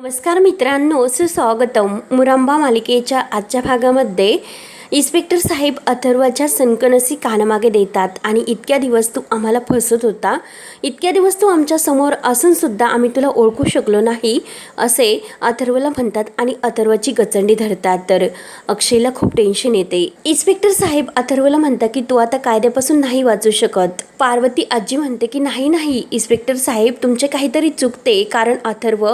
नमस्कार मित्रांनो सुस्वागतम मुरांबा मालिकेच्या आजच्या भागामध्ये इन्स्पेक्टर साहेब अथर्वाच्या सनकनसी कानामागे देतात आणि इतक्या दिवस तू आम्हाला फसत होता. इतक्या दिवस तू आमच्यासमोर आम्ही तुला ओळखू शकलो नाही असे अथर्वला म्हणतात आणि अथर्वाची गचंडी धरतात. तर अक्षयला खूप टेन्शन येते. इन्स्पेक्टर साहेब अथर्वला म्हणतात की तू आता कायद्यापासून नाही वाचू शकत. पार्वती आजी म्हणते की नाही नाही इन्स्पेक्टर साहेब तुमचे काहीतरी चुकते कारण अथर्व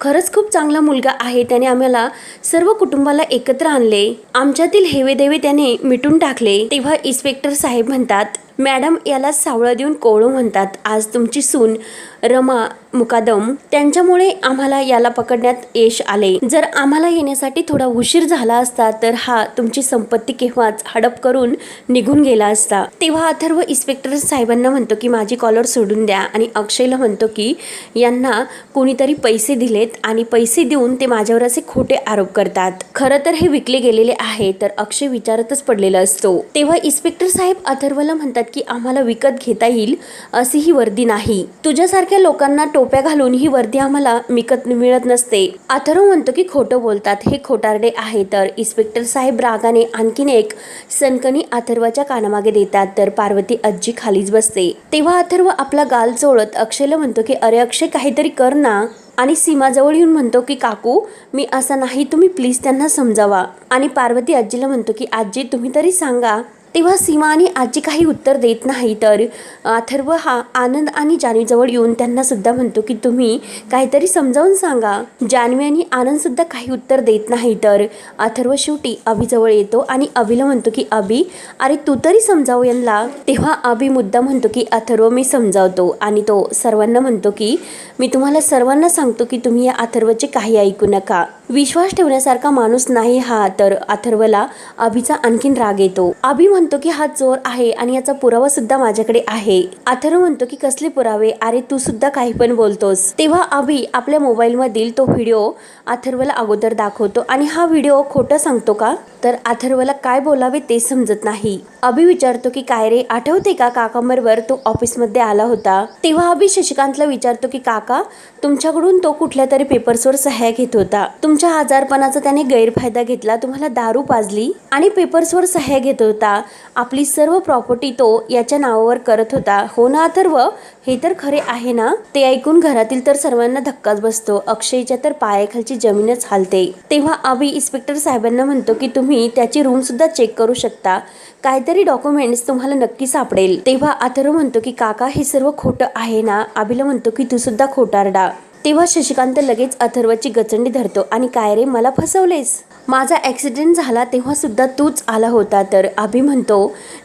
खरंच खूप चांगला मुलगा आहे त्याने आम्हाला सर्व कुटुंबाला एकत्र आणले. आमच्यातील हेवेदेवे त्याने मिटून टाकले तेव्हा इन्स्पेक्टर साहेब म्हणतात मॅडम याला सावळं देऊन कोळू म्हणतात. आज तुमची सून रमा मुकादम त्यांच्यामुळे आम्हाला याला पकडण्यात यश आले. जर आम्हाला येण्यासाठी थोडा उशीर झाला असता तर हा तुमची संपत्ती केव्हाच हडप करून निघून गेला असता. तेव्हा अथर्व इन्स्पेक्टर साहेबांना म्हणतो की माझी कॉलर सोडून द्या. आणि अक्षयला म्हणतो की यांना कोणीतरी पैसे दिलेत आणि पैसे देऊन ते माझ्यावर असे खोटे आरोप करतात. खरं तर हे विकले गेलेले आहे तर अक्षय विचारतच पडलेला असतो. तेव्हा इन्स्पेक्टर साहेब अथर्वला म्हणतात की आम्हाला विकत घेता येईल अशी ही वर्दी नाही. तुझ्यासारख्या लोकांना टोप्या घालून ही वर्दी आम्हाला विकत मिळत नसते. अथर्व म्हणतो की खोटं बोलतात. हे खोटारडे आहे तर इन्स्पेक्टर साहेब रागाने आणखीन एक सनकणी अथर्वाच्या कानामागे देतात. तर पार्वती आजी खालीच बसते. तेव्हा अथर्व आपला गाल चोळत अक्षयला म्हणतो की अरे अक्षय काहीतरी कर ना. आणि सीमाजवळ येऊन म्हणतो की काकू मी असा नाही. तुम्ही प्लीज त्यांना समजावा. आणि पार्वती आजीला म्हणतो की आजी तुम्ही तरी सांगा. तेव्हा सीमा आणि आजी काही उत्तर देत नाही. तर अथर्व हा आनंद आणि जान्हवीजवळ येऊन त्यांना सुद्धा म्हणतो की तुम्ही काहीतरी समजावून सांगा. जान्हवी आणि आनंदसुद्धा काही उत्तर देत नाही. तर अथर्व शेवटी अभिजवळ येतो आणि अभिला म्हणतो की अभि अरे तू तरी समजाव यांना. तेव्हा अभि मुद्दा म्हणतो की अथर्व मी समजावतो. आणि तो सर्वांना म्हणतो की मी तुम्हाला सर्वांना सांगतो की तुम्ही या अथर्वचे काही ऐकू नका. विश्वास ठेवण्यासारखा माणूस नाही हा तर अथर्वला अभिचा आणखीन राग येतो. अभि म्हणतो की हा चोर आहे आणि याचा पुरावा सुद्धा माझ्याकडे आहे. अथर्व म्हणतो की कसले पुरावे? अरे तू सुद्धा काही पण बोलतोस. तेव्हा अभि आपल्या मोबाईल मधील तो व्हिडिओ अथर्वला अगोदर दाखवतो आणि हा व्हिडिओ खोटं सांगतो का? तर अथर्वला काय बोलावे ते समजत नाही. अभि विचारतो की काय रे आठवते का काकांबरोबर तो ऑफिसमध्ये आला होता? तेव्हा अभि शशिकांतला विचारतो की काका तुमच्याकडून तो कुठल्या तरी पेपर्सवर सह्या घेत होता. तुमच्या आजारपणाचा त्याने गैरफायदा घेतला तुम्हाला दारू पाजली आणि पेपर्सवर सह्या घेत होता. आपली सर्व प्रॉपर्टी तो याच्या नावावर करत होता. हो ना अथर्व? हे तर खरे आहे ना? ते ऐकून घरातील तर सर्वांना धक्काच बसतो. अक्षयच्या तर पायाखालची जमीनच हालते. तेव्हा अभि इन्स्पेक्टर साहेबांना म्हणतो की तुम्ही त्याची रूम सुद्धा चेक करू शकता. काहीतरी डॉक्युमेंट्स तुम्हाला नक्की सापडेल. तेव्हा अथर्व म्हणतो की काका हे सर्व खोटं आहे ना? अभिला म्हणतो की तू सुद्धा खोटारडा. तेव्हा शशिकांत लगेच अथर्वची गचंडी धरतो. आणि काय रे मला फसवलेस? माझा ॲक्सिडेंट झाला तेव्हा सुद्धा तूच आला होता तर अभि म्हणतो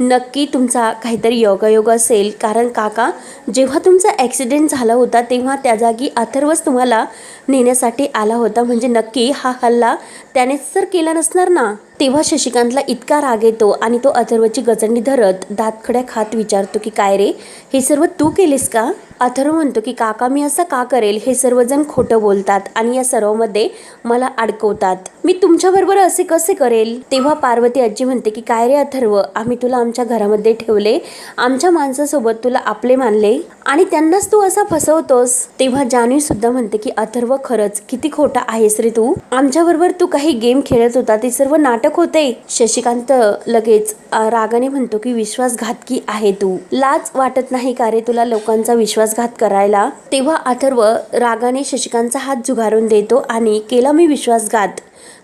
नक्की तुमचा काहीतरी योगायोग असेल. कारण काका जेव्हा तुमचा ॲक्सिडेंट झाला होता तेव्हा त्या जागी अथर्वच तुम्हाला नेण्यासाठी आला होता. म्हणजे नक्की हा हल्ला त्यानेच तर केला नसणार ना तेव्हा शशिकांतला इतका राग येतो आणि तो अथर्वची गचंडी धरत दातखड्या खात विचारतो की काय रे हे सर्व तू केलेस का? अथर्व म्हणतो की काका मी असं का करेल? हे सर्वजण खोटं बोलतात आणि या सर्वमध्ये मला अडकवतात. मी तुमच्याबरोबर असे कसे करेल? तेव्हा पार्वती आजी म्हणते की काय रे अथर्व आम्ही तुला आमच्या घरामध्ये ठेवले. आमच्या माणसासोबत तुला आपले मानले. आणि त्यांनाच तू असा फसवतोस. तेव्हा जान्हवी सुद्धा म्हणते की अथर्व खरंच किती खोटा आहेस रे तू. आमच्याबरोबर तू काही गेम खेळत होता ते सर्व नाटक होते. शशिकांत लगेच रागाने म्हणतो की विश्वासघातकी आहे तू. लाज वाटत नाही का रे तुला लोकांचा विश्वास विश्वासघात करायला तेव्हा अथर्व रागाने शशिकांतचा हात झुगारून देतो आणि केला मी विश्वासघात.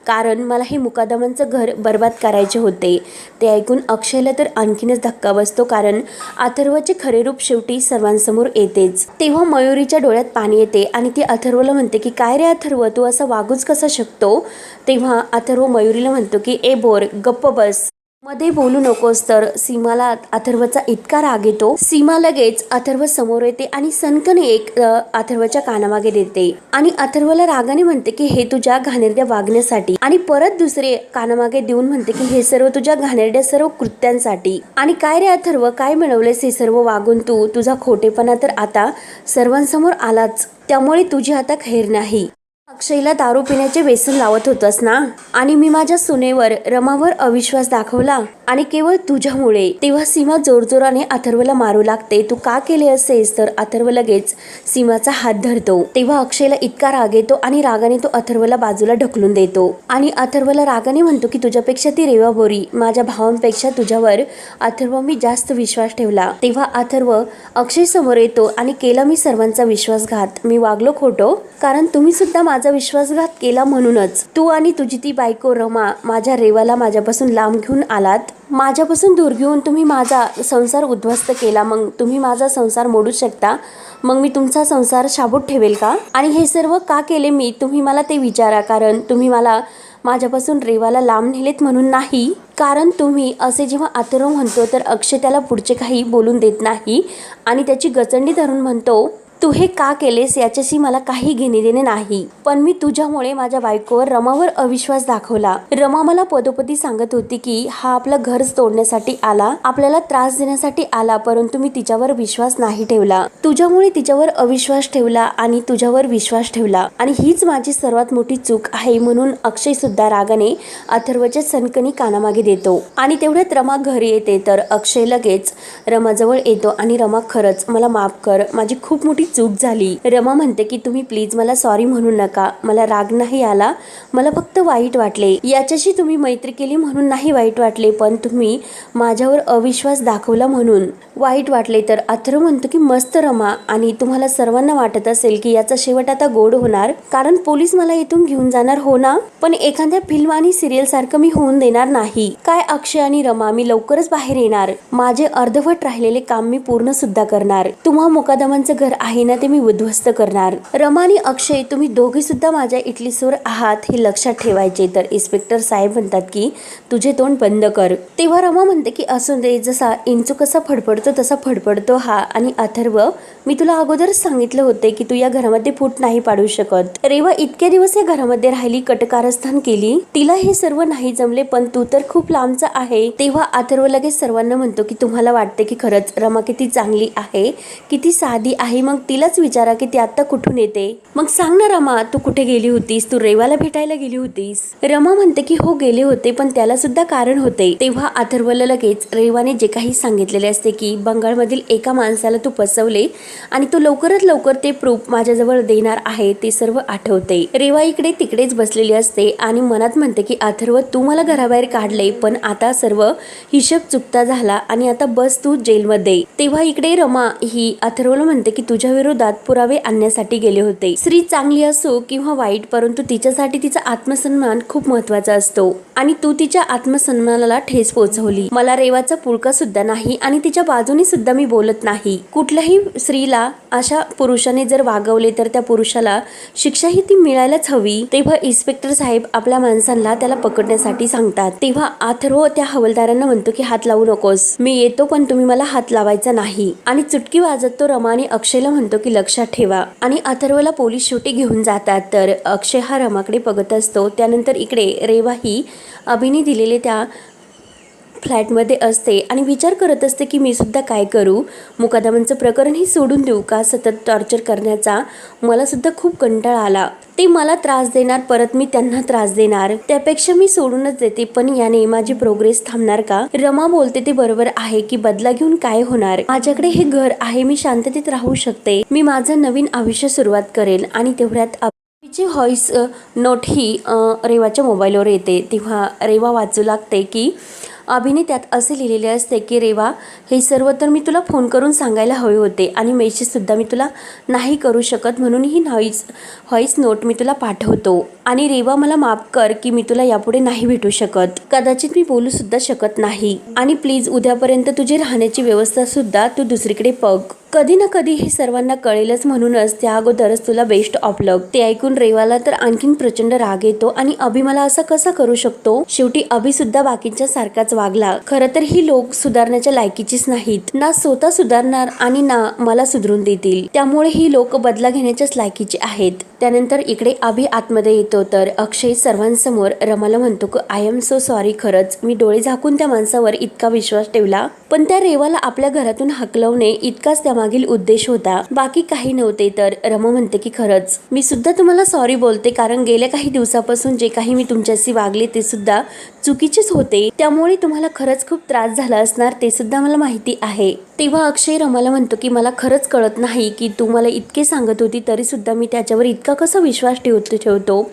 कारण मला हे मुकादमांचं घर बर्बाद करायचे होते. ते ऐकून अक्षयला तर आणखीनच धक्का बसतो कारण अथर्वचे खरे रूप शेवटी सर्वांसमोर येतेच. तेव्हा मयुरीच्या डोळ्यात पाणी येते आणि ती अथर्वला म्हणते की काय रे अथर्व तू असा वागूच कसा शकतो? तेव्हा अथर्व मयुरीला म्हणतो की ए बोर गप्प बस. मध्ये बोलू नकोस तर सीमाला अथर्वचा इतका राग येतो. सीमा लगेच अथर्व समोर येते आणि सनकने एक अथर्वच्या कानामागे देते. आणि अथर्वला रागाने म्हणते की हे तुझ्या घाणेरड्या वागण्यासाठी. आणि परत दुसरे कानामागे देऊन म्हणते की हे सर्व तुझ्या घाणेरड्या सर्व कृत्यांसाठी. आणि काय रे अथर्व? काय मिळवलेस हे सर्व वागून तू? तुझा खोटेपणा तर आता सर्वांसमोर आलाच. त्यामुळे तुझी आता खैर नाही. अक्षयला दारू पिण्याचे व्यसन लावत होतस ना? आणि मी माझ्या सुनेवर रमावर अविश्वास दाखवला. आणि केवळ तुझ्यामुळे. तेव्हा सीमा जोरजोराने अथर्वला मारू लागते. तू का केले असेस? तर अथर्व लगेच सीमाचा हात धरतो. तेव्हा अक्षयला इतका राग येतो आणि रागाने तो अथर्वला बाजूला ढकलून देतो. आणि अथर्वला रागाने म्हणतो की तुझ्यापेक्षा ती रेवा बोरी. माझ्या भावांपेक्षा तुझ्यावर अथर्व मी जास्त विश्वास ठेवला. तेव्हा अथर्व अक्षय समोर येतो आणि केला मी सर्वांचा विश्वासघात. मी वागलो खोटो? कारण तुम्ही सुद्धा माझा माझा विश्वासघात केला म्हणूनच. तू आणि तुझी ती बायको रमा माझ्या रेवाला माझ्यापासून लांब घेऊन आलात. माझ्यापासून दूर घेऊन तुम्ही माझा संसार उद्ध्वस्त केला. मग तुम्ही माझा संसार मोडू शकता. मग मी तुमचा संसार शाबूत ठेवेल का? आणि हे सर्व का केले मी? तुम्ही मला ते विचारा. कारण तुम्ही मला माझ्यापासून रेवाला लांब नेलेत म्हणून नाही. कारण तुम्ही असे जेव्हा आतुरव म्हणतो तर अक्षय त्याला पुढचे काही बोलून देत नाही. आणि त्याची गचंडी धरून म्हणतो तू हे का केलेस याच्याशी मला काही घेणे देणे नाही. पण मी तुझ्यामुळे माझ्या बायकोवर रमावर अविश्वास दाखवला. रमा मला पदोपदी सांगत होती की हा आपलं घर तोडण्यासाठी आला. आपल्याला त्रास देण्यासाठी आला परंतु मी तिच्यावर विश्वास नाही ठेवला. तुझ्यामुळे तिच्यावर अविश्वास ठेवला आणि तुझ्यावर विश्वास ठेवला. आणि हीच माझी सर्वात मोठी चूक आहे म्हणून अक्षय सुद्धा रागाने अथर्वच्या सनकणी कानामागे देतो. आणि तेवढ्यात रमा घरी येते तर अक्षय लगेच रमाजवळ येतो. आणि रमा खरंच मला माफ कर. माझी खूप मोठी चूक झाली. रमा म्हणते की तुम्ही प्लीज मला सॉरी म्हणू नका. मला राग नाही आला. मला फक्त वाईट वाटले. याच्याशी तुम्ही मैत्री केली म्हणून नाही वाईट वाटले पण तुम्ही माझ्यावर अविश्वास दाखवला म्हणून. वाईट वाटले तर अथर्व म्हणतो की मस्त रमा. आणि तुम्हाला सर्वांना वाटत असेल की याचा शेवट आता गोड होणार. कारण पोलीस मला इथून घेऊन जाणार हो ना? पण एखाद्या फिल्म आणि सिरियल सारखं मी होऊन देणार नाही. काय अक्षय आणि रमा? मी लवकरच बाहेर येणार. माझे अर्धवट राहिलेले काम मी पूर्ण सुद्धा करणार. तुम्हा मुकादमांचं घर आहे ना ते मी उद्ध्वस्त करणार. रमा आणि अक्षय तुम्ही दोघे सुद्धा माझ्या इटलीसवर आहात हे लक्षात ठेवायचे. तर इन्स्पेक्टर साहेब म्हणतात की तुझे तोंड बंद कर. तेव्हा रमा म्हणते की असून दे जसा इंचू कसा फडफडतो तसा फडफडतो हा. आणि अथर्व मी तुला अगोदरच सांगितलं होते की तू या घरामध्ये फूट नाही पाडू शकत. रेवा इतके दिवस या घरामध्ये राहिली कटकारस्थान केली. तिला हे सर्व नाही जमले पण तू तर खूप लांबचा आहे. तेव्हा अथर्व लगेच सर्वांना म्हणतो की तुम्हाला वाटते की खरंच रमा किती चांगली आहे किती साधी आहे मग तिलाच विचारा की ती आता कुठून येते. मग सांग ना रमा तू कुठे गेली होतीस? तू रेवाला भेटायला गेली होतीस? रमा म्हणते की हो गेले होते पण त्याला सुद्धा कारण होते. तेव्हा अथर्वला लगेच रेवाने जे काही सांगितलेले असते की बंगालमधील एका माणसाला तू फसवले आणि तू लवकरात लवकर ते प्रूफ माझ्याजवळ देणार आहे ते सर्व आठवते. रेवा इकडे तिकडेच बसलेली असते आणि मनात म्हणते की अथर्व तू मला घराबाहेर काढले पण आता सर्व हिशेब चुकता झाला आणि आता बस तू जेलमध्ये. तेव्हा इकडे रमा ही अथर्वला म्हणते की तुझ्या विरोधात पुरावे आणण्यासाठी गेले होते. स्त्री चांगली असो किंवा वाईट परंतु तिच्यासाठी तिचा आत्मसन्मान खूप महत्त्वाचा असतो. आणि तू तिच्या आत्मसन्मानाला ठेस पोहोचवली. मला रेवाचा पुळका सुद्धा नाही आणि तिच्या बाजूने सुद्धा मी बोलत नाही. कुठल्याही स्त्रीला अशा पुरुषाने जर वागवले तर त्या पुरुषाला शिक्षाही ती मिळायलाच हवी. तेव्हा इन्स्पेक्टर साहेब आपल्या माणसांना त्याला पकडण्यासाठी सांगतात. तेव्हा आथरो त्या हवलदारांना म्हणतो की हात लावू नकोस. मी येतो पण तुम्ही मला हात लावायचा नाही. आणि चुटकी वाजत तो रमाने अक्षयला म्हणतो की लक्षात ठेवा. आणि अथर्वला पोलीस शेवटी घेऊन जातात. तर अक्षय हा रमाकडे बघत असतो. त्यानंतर इकडे रेवा ही अभिने दिलेले त्या फ्लॅटमध्ये असते आणि विचार करत असते की मी सुद्धा काय करू? मुकादमांचं प्रकरणही सोडून देऊ का? सतत टॉर्चर करण्याचा मला सुद्धा खूप कंटाळा आला. ते मला त्रास देणार परत मी त्यांना त्रास देणार. त्यापेक्षा मी सोडूनच देते. पण याने माझी प्रोग्रेस थांबणार का? रमा बोलते ते बरोबर आहे की बदला घेऊन काय होणार? माझ्याकडे हे घर आहे मी शांततेत राहू शकते. मी माझं नवीन आयुष्य सुरुवात करेल आणि तेवढ्यात तिची व्हॉइस नोट ही रेवाच्या मोबाईलवर येते. तेव्हा रेवा वाचू लागते की अभिने त्यात असे लिहिलेले असते की रेवा हे सर्व तर मी तुला फोन करून सांगायला हवे होते आणि मेसेजसुद्धा मी तुला नाही करू शकत म्हणून ही व्हॉइस व्हॉईस नोट मी तुला पाठवतो. आणि रेवा मला माफ कर की मी तुला यापुढे नाही भेटू शकत. कदाचित मी बोलू सुद्धा शकत नाही. आणि प्लीज उद्यापर्यंत तुझी राहण्याची व्यवस्था सुद्धा तू दुसरीकडे बघ. कधी ना कधी हे सर्वांना कळेलच म्हणूनच त्या अगोदरच तुला बेस्ट ऑफ लक ते ऐकून रेवाला तर आणखीन प्रचंड राग येतो आणि अभि मला असा कसा करू शकतो? शेवटी अभि सुद्धा बाकीच्या सारखाच वागला. खरं तर ही लोक सुधारण्याच्या लायकीचीच नाहीत. ना स्वतः सुधारणार आणि ना मला सुधरून देतील. त्यामुळे ही लोक बदला घेण्याच्याच लायकीची आहेत. त्यानंतर इकडे अभि आतमध्ये येतो तर अक्षय सर्वांसमोर रमाला म्हणतो की आय एम सो सॉरी खरंच. मी डोळे झाकून त्या माणसावर इतका विश्वास ठेवला. पण त्या रेवाला आपल्या घरातून हकलवणे इतकाच त्यामागील उद्देश होता. बाकी काही नव्हते तर रमा म्हणते की खरंच. मी सुद्धा तुम्हाला सॉरी बोलते कारण गेल्या काही दिवसापासून जे काही मी तुमच्याशी वागले ते सुद्धा चुकीचेच होते. त्यामुळे तुम्हाला खरंच खूप त्रास झाला असणार ते सुद्धा मला माहिती आहे. तेव्हा अक्षय रमाला म्हणतो की मला खरंच कळत नाही की तू मला इतके सांगत होती तरीसुद्धा मी त्याच्यावर इतका कसा विश्वास ठेवतो ठेवतो?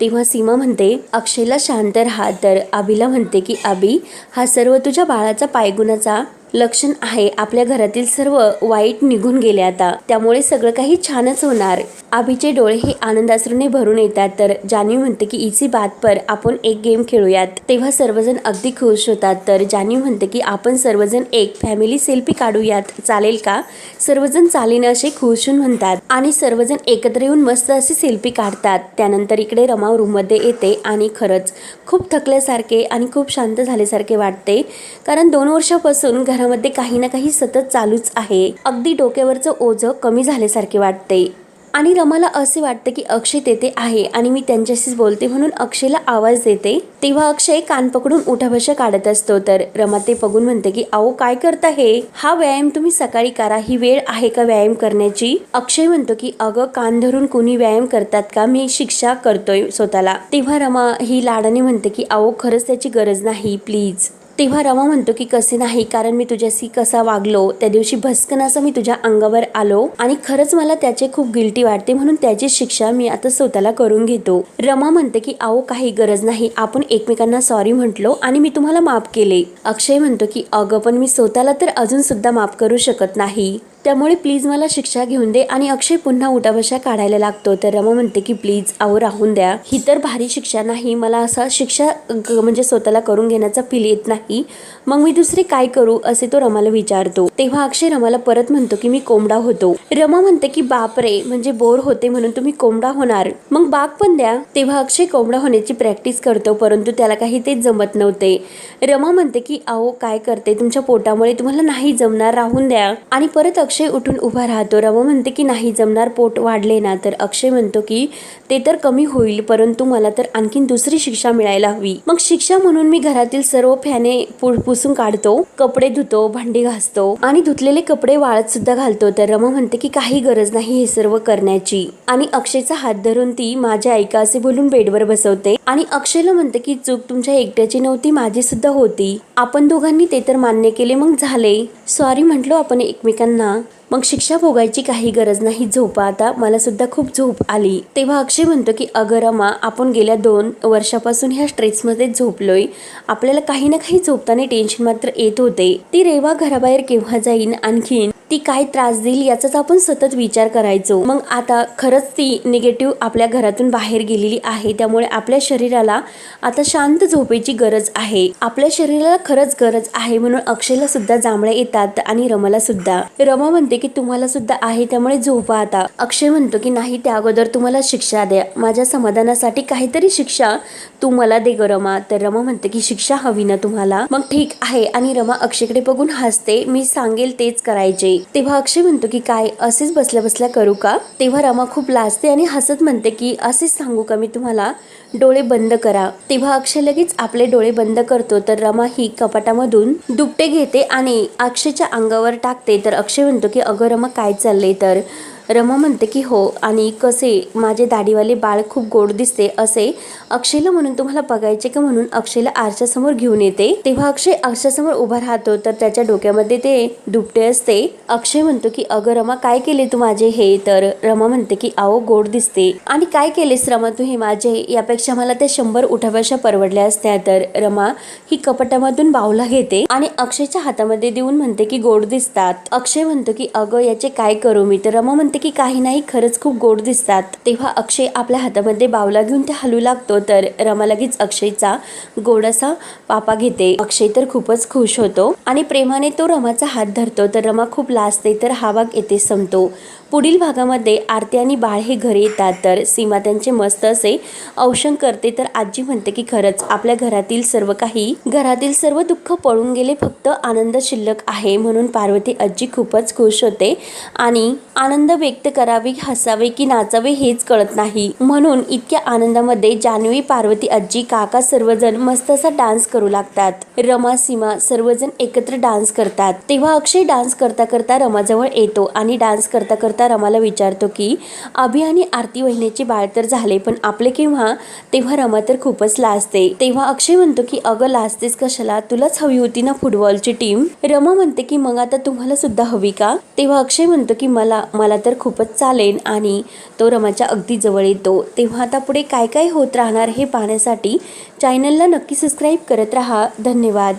तेव्हा सीमा म्हणते अक्षयला शांत राहा. तर आबीला म्हणते की आबी हा सर्व तुझ्या बाळाचा पायगुणाचा लक्षण आहे आपल्या घरातील सर्व वाईट निघून गेले आता. त्यामुळे सगळं काही छानच होणार. आबीचे डोळे हे आनंदाश्रूने भरून येतात तर जानी म्हणते की इसी बात पर आपण एक गेम खेळूयात. तेव्हा सर्वजण अगदी खुश होतात तर जानी म्हणते की आपण सर्वजण एक फॅमिली सेल्फी काढूयात. चालेल का? सर्वजण चालेन असे खुश होऊन म्हणतात आणि सर्वजण एकत्र येऊन मस्त अशी सेल्फी काढतात. त्यानंतर इकडे रमा रूममध्ये येते आणि खरंच खूप थकल्यासारखे आणि खूप शांत झाल्यासारखे वाटते. कारण दोन वर्षापासून घरामध्ये काही ना काही सतत चालूच आहे. अगदी डोक्यावरचं ओझं कमी झाल्यासारखे वाटते. आणि रमाला असे वाटतं की अक्षय तेथे आहे आणि मी त्यांच्याशीच बोलते म्हणून अक्षयला आवाज देते. तेव्हा अक्षय कान पकडून उठाभाषा काढत असतो. तर रमा ते बघून म्हणते की अहो काय करता हे? हा व्यायाम तुम्ही सकाळी करा. ही वेळ आहे का व्यायाम करण्याची? अक्षय म्हणतो की अगं कान धरून कुणी व्यायाम करतात का? मी शिक्षा करतोय स्वतःला. तेव्हा रमा ही लाडाने म्हणते की अहो खरंच त्याची गरज नाही. प्लीज. तेव्हा रमा म्हणतो की कसे नाही कारण मी तुझ्याशी कसा वागलो त्या दिवशी भस्कन असं मी तुझ्या अंगावर आलो आणि खरंच मला त्याचे खूप गिल्टी वाटते म्हणून त्याची शिक्षा मी आता स्वतःला करून घेतो. रमा म्हणते की अहो काही गरज नाही आपण एकमेकांना सॉरी म्हटलो आणि मी तुम्हाला माफ केले. अक्षय म्हणतो की अगं पण मी स्वतःला तर अजून सुद्धा माफ करू शकत नाही. त्यामुळे प्लीज मला शिक्षा घेऊन दे आणि अक्षय पुन्हा उठाबशा काढायला लागतो. तर रमा म्हणते की प्लीज अहो राहून द्या. ही तर भारी शिक्षा नाही. मला असा शिक्षा म्हणजे स्वतःला करून घेण्याचा फील येत नाही. मग मी दुसरे काय करू? असे तो रमाला विचारतो. तेव्हा अक्षय रमाला परत म्हणतो की मी कोंबडा होतो. रमा म्हणते की बाप रे म्हणजे बोर होते म्हणून तुम्ही कोंबडा होणार. मग बाग पण द्या. तेव्हा अक्षय कोंबडा होण्याची प्रॅक्टिस करतो परंतु त्याला काही ते जमत नव्हते. रमा म्हणते की अहो काय करते? तुमच्या पोटामुळे तुम्हाला नाही जमणार. राहून द्या. आणि परत अक्षय उठून उभा राहतो. रमा म्हणते की नाही जमणार पोट वाढले ना. तर अक्षय म्हणतो की ते तर कमी होईल परंतु मला तर आणखीन दुसरी शिक्षा मिळायला हवी. मग शिक्षा म्हणून मी घरातील सर्व फॅने पुसून काढतो कपडे धुतो भांडी घासतो आणि धुतलेले कपडे वाळत सुद्धा घालतो. तर रमा म्हणते की काही गरज नाही हे सर्व करण्याची. आणि अक्षयचा हात धरून ती माझ्या ऐका असे बोलून बेडवर बसवते. आणि अक्षयला म्हणते की चूक तुमच्या एकट्याची नव्हती माझी सुद्धा होती. आपण दोघांनी ते तर मान्य केले मग झाले. सॉरी म्हटलो आपण एकमेकांना. मग शिक्षा भोगायची काही गरज नाही. झोपा. आता मला सुद्धा खूप झोप आली. तेव्हा अक्षय म्हणतो की अगं रमा आपण गेल्या दोन वर्षापासून ह्या स्ट्रेसमध्ये झोपलोय. आपल्याला काही ना काही झोपताना टेन्शन मात्र येत होते. ती रेवा घराबाहेर केव्हा जाईन? आणखीन ती काय त्रास देईल याचाच आपण सतत विचार करायचो. मग आता खरंच ती निगेटिव्ह आपल्या घरातून बाहेर गेलेली आहे. त्यामुळे आपल्या शरीराला आता शांत झोपेची गरज आहे. आपल्या शरीराला खरंच गरज आहे म्हणून अक्षयला सुद्धा जांभळ्या येतात आणि रमाला सुद्धा. रमा म्हणते की तुम्हाला सुद्धा आहे त्यामुळे झोपा आता. अक्षय म्हणतो की नाही त्या अगोदर तुम्हाला शिक्षा द्या. माझ्या समाधानासाठी काहीतरी शिक्षा तू मला दे ग रमा. तर रमा म्हणते की शिक्षा हवी ना तुम्हाला. मग ठीक आहे आणि रमा अक्षयकडे बघून हसते. मी सांगेल तेच करायचे. तेव्हा अक्षय म्हणतो की काय असेच बसल्या बसल्या करू का? तेव्हा रमा खूप लाजते आणि हसत म्हणते की असेच सांगू का मी तुम्हाला? डोळे बंद करा. तेव्हा अक्षय लगेच आपले डोळे बंद करतो तर रमा ही कपाटामधून दुपटे घेते आणि अक्षयच्या अंगावर टाकते. तर अक्षय म्हणतो की अगं रमा काय चाललंय तर? रमा म्हणते की हो आणि कसे? माझे दाढीवाले बाळ खूप गोड दिसते असे? अक्षयला म्हणून तुम्हाला बघायचे का? म्हणून अक्षयला आरशासमोर घेऊन येते. तेव्हा अक्षय आरशासमोर उभा राहतो तर त्याच्या डोक्यामध्ये ते दुपटे असते. अक्षय म्हणतो की अगं रमा काय केले तू माझे हे? तर रमा म्हणते की आओ गोड दिसते. आणि काय केलेस रमा तू हे माझे? यापेक्षा मला ते शंभर उठाभाषा परवडल्या असत्या. तर रमा ही कपटामधून बावला घेते आणि अक्षयच्या हातामध्ये देऊन म्हणते की गोड दिसतात. अक्षय म्हणतो की अगं याचे काय करू मी? तर रमा म्हणते की काही नाही खरंच खूप गोड दिसतात. तेव्हा अक्षय आपल्या हातामध्ये बावला घेऊन ते हलू लागतो तर रमा लगेच अक्षयचा गोडासा पापा घेते. अक्षय तर खूपच खुश होतो आणि प्रेमाने तो रमाचा हात धरतो तर रमा खूप लाजते तर हा भाग येथे संपतो. पुढील भागामध्ये आरती आणि बाळ हे घरी येतात तर सीमा त्यांचे मस्त असे औषण करते. तर आजी म्हणते की खरंच आपल्या घरातील सर्व काही घरातील सर्व दुःख पळून गेले. फक्त आनंद शिल्लक आहे. म्हणून पार्वती आजी खूपच खुश होते आणि आनंद व्यक्त करावे हसावे की नाचावे हेच कळत नाही. म्हणून इतक्या आनंदामध्ये जान्हवी पार्वती आजी काका सर्वजण मस्त असा डान्स करू लागतात. रमा सीमा सर्वजण एकत्र डान्स करतात. तेव्हा अक्षय डान्स करता करता रमाजवळ येतो आणि डान्स करता करता रमाला विचारतो की अभि आणि आरती वहिनीचे बाळ तर झाले पण आपले केव्हा? तेव्हा रमा तर खूपच लाजते. तेव्हा अक्षय म्हणतो की अगं लाजतेस कशाला? तुलाच हवी होती ना फुटबॉलची टीम. रमा म्हणते की मग आता तुम्हाला सुद्धा हवी का? तेव्हा अक्षय म्हणतो की मला मला तर खूपच चालेल. आणि तो रमाच्या अगदी जवळ येतो. तेव्हा आता पुढे काय काय होत राहणार हे पाहण्यासाठी चॅनलला नक्की सबस्क्राईब करत राहा. धन्यवाद.